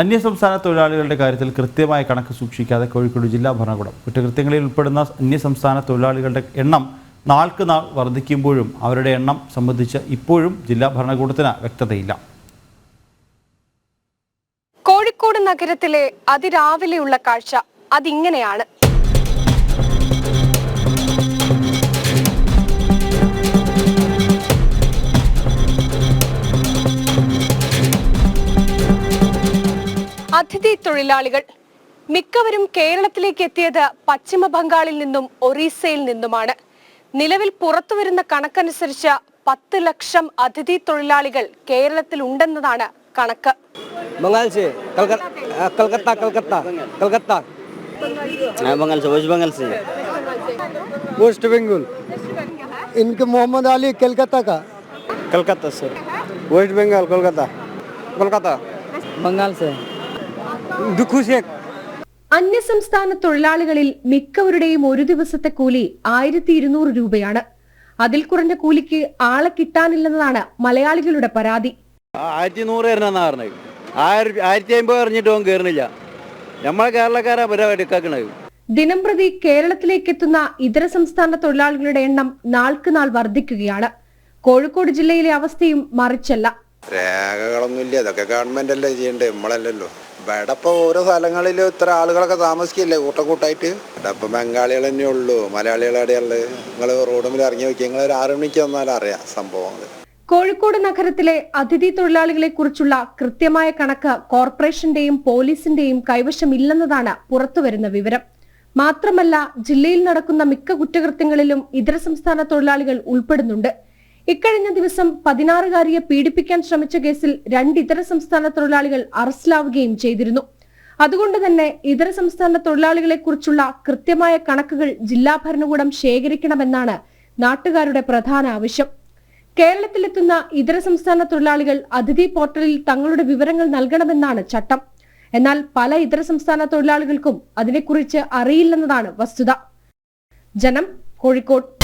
അന്യസംസ്ഥാന തൊഴിലാളികളുടെ കാര്യത്തിൽ കൃത്യമായ കണക്ക് സൂക്ഷിക്കാതെ കോഴിക്കോട് ജില്ലാ ഭരണകൂടം കുറ്റകൃത്യങ്ങളിൽ ഉൾപ്പെടുന്ന അന്യസംസ്ഥാന തൊഴിലാളികളുടെ എണ്ണം നാൾക്ക് നാൾ വർദ്ധിക്കുമ്പോഴും അവരുടെ എണ്ണം സംബന്ധിച്ച് ഇപ്പോഴും ജില്ലാ ഭരണകൂടത്തിന് വ്യക്തതയില്ല. കോഴിക്കോട് നഗരത്തിലെ അതിരാവിലെയുള്ള കാഴ്ച അതിങ്ങനെയാണ്. അതിഥി തൊഴിലാളികൾ മിക്കവരും കേരളത്തിലേക്ക് എത്തിയത് പശ്ചിമ ബംഗാളിൽ നിന്നും ഒറീസയിൽ നിന്നുമാണ് നിലവിൽ പുറത്തുവരുന്ന കണക്കനുസരിച്ച് പത്ത് ലക്ഷം അതിഥി തൊഴിലാളികൾ കേരളത്തിൽ ഉണ്ടെന്നതാണ് കണക്ക് बंगाल से कलकत्ता कलकत्ता कलकत्ता कलकत्ता हाँ बंगाल से वेस्ट बंगाल से वेस्ट बंगाल इनके मोहम्मद अली कलकत्ता का कलकत्ता से वेस्ट बंगाल कोलकाता कोलकाता बंगाल से दुखू शेख അന്യസംസ്ഥാന തൊഴിലാളികളിൽ മിക്കവരുടെയും ഒരു ദിവസത്തെ കൂലി ആയിരത്തി ഇരുന്നൂറ് രൂപയാണ്. അതിൽ കുറഞ്ഞ കൂലിക്ക് ആളെ കിട്ടാനില്ലെന്നതാണ് മലയാളികളുടെ പരാതി. ആയിരത്തി നൂറ് തരണമെന്നാ പറഞ്ഞത്. ആയിരത്തി ആയിരത്തി അമ്പത് എറിഞ്ഞിട്ട് അവൻ കയറുന്നില്ല നമ്മളെ കേരളക്കാരാ പരിപാടി എടുക്കാക്കണത്. ദിനം പ്രതി കേരളത്തിലേക്ക് എത്തുന്ന ഇതര സംസ്ഥാന തൊഴിലാളികളുടെ എണ്ണം നാൾക്ക് നാൾ വർദ്ധിക്കുകയാണ്. കോഴിക്കോട് ജില്ലയിലെ അവസ്ഥയും മറിച്ചല്ല. രേഖകളൊന്നുമില്ല ഇതൊക്കെ ഗവൺമെന്റ് അല്ലേ ചെയ്യണ്ടേ? നമ്മളല്ലല്ലോ. ഇവിടെ ഇപ്പോൾ ഓരോ സ്ഥലങ്ങളിൽ ഇത്ര ആളുകളൊക്കെ താമസിക്കില്ലേ? കൂട്ടക്കൂട്ടായിട്ട് ഇവിടെ ഇപ്പം ബംഗാളികൾ തന്നെ ഉള്ളൂ. മലയാളികൾ എവിടെയുള്ളത് നിങ്ങൾ റോഡുമിൽ ഇറങ്ങി നോക്കി നിങ്ങൾ ഒരു ആറ് മണിക്ക് വന്നാൽ അറിയാം സംഭവങ്ങൾ കോഴിക്കോട് നഗരത്തിലെ അതിഥി തൊഴിലാളികളെ കുറിച്ചുള്ള കൃത്യമായ കണക്ക് കോർപ്പറേഷന്റെയും പോലീസിന്റെയും കൈവശമില്ലെന്നതാണ് പുറത്തുവരുന്ന വിവരം. മാത്രമല്ല ജില്ലയിൽ നടക്കുന്ന മിക്ക കുറ്റകൃത്യങ്ങളിലും ഇതര സംസ്ഥാന തൊഴിലാളികൾ ഉൾപ്പെടുന്നുണ്ട്. ഇക്കഴിഞ്ഞ ദിവസം പതിനാറുകാരിയെ പീഡിപ്പിക്കാൻ ശ്രമിച്ച കേസിൽ രണ്ട് ഇതര സംസ്ഥാന തൊഴിലാളികൾ അറസ്റ്റിലാവുകയും ചെയ്തിരുന്നു. അതുകൊണ്ട് തന്നെ ഇതര സംസ്ഥാന തൊഴിലാളികളെ കുറിച്ചുള്ള കൃത്യമായ കണക്കുകൾ ജില്ലാ ഭരണകൂടം ശേഖരിക്കണമെന്നാണ് നാട്ടുകാരുടെ പ്രധാന ആവശ്യം. കേരളത്തിലെത്തുന്ന ഇതര സംസ്ഥാന തൊഴിലാളികൾ അതിഥി പോർട്ടലിൽ തങ്ങളുടെ വിവരങ്ങൾ നൽകണമെന്നാണ് ചട്ടം. എന്നാൽ പല ഇതര സംസ്ഥാന തൊഴിലാളികൾക്കും അതിനെക്കുറിച്ച് അറിയില്ലെന്നതാണ് വസ്തുത. ജനം കോഴിക്കോട്.